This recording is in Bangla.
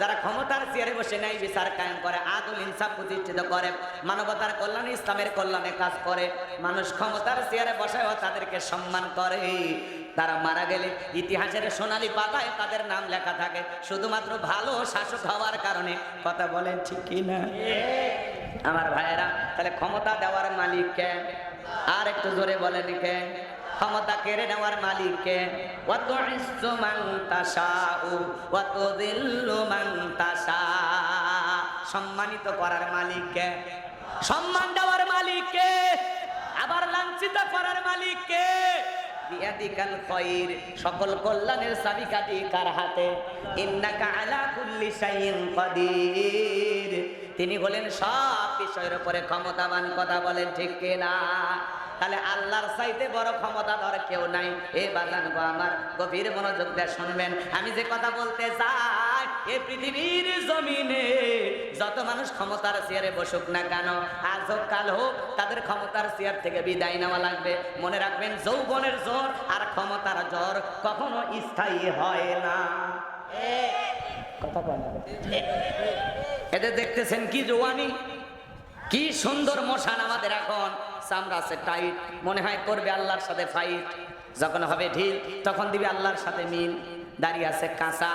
যারা ক্ষমতার চেয়ারে বসে নাই বিচার কায়েম করে, আদল ইনসাফ প্রতিষ্ঠিত করে, মানবতার কল্যাণে, ইসলামের কল্যাণে কাজ করে, মানুষ ক্ষমতার চেয়ারে বসায়ও তাদেরকে সম্মান করে। তারা মারা গেলে ইতিহাসের সোনালী পাতায় তাদের নাম লেখা থাকে। শুধুমাত্র ভালো শাসক হওয়ার কারণে। কথা বলেন ঠিক কি না? আমার ভাইয়েরা, তাহলে ক্ষমতা দেওয়ার মালিককে আর একটু জোরে বলেন কে? ক্ষমতা কেড়ে নেওয়ার মালিককে অত ইজ্জু মান তাশাউ অত দিল্লু সম্মানিত করার মালিককে। সম্মান দেওয়ার মালিককে, আবার লাঞ্ছিত করার মালিককে। বিয়াদিকাল সকল কল্যাণের চাবিকাঠি কার হাতে? তিনি হলেন সব বিষয়ের উপরে ক্ষমতাবান কথা বলেন, ঠিক কিনা তাহলে আল্লাহর চাইতে বড় ক্ষমতাধর কেউ নাই। এ বাজান গো আমার, গভীর মনোযোগ দিয়ে শুনবেন। আমি যে কথা বলতে চাই, এ পৃথিবীর জমিনে যত মানুষ ক্ষমতার চেয়ারে বসুক না কেন, আজ হোক, কাল হোক, তাদের ক্ষমতার চেয়ার থেকে বিদায় নেওয়া লাগবে। মনে রাখবেন, যৌবনের জ্বর আর ক্ষমতার জ্বর কখনো স্থায়ী হয় না। কথা। এদের দেখতেছেন কি জোয়ানি? কি সুন্দর মশান আমাদের এখন। চামড়া আছে টাইট, মনে হয় করবে আল্লাহর সাথে ফাইট যখন হবে ঢিল, তখন দিবে আল্লাহর সাথে মিল। দাঁড়িয়ে আছে কাঁচা।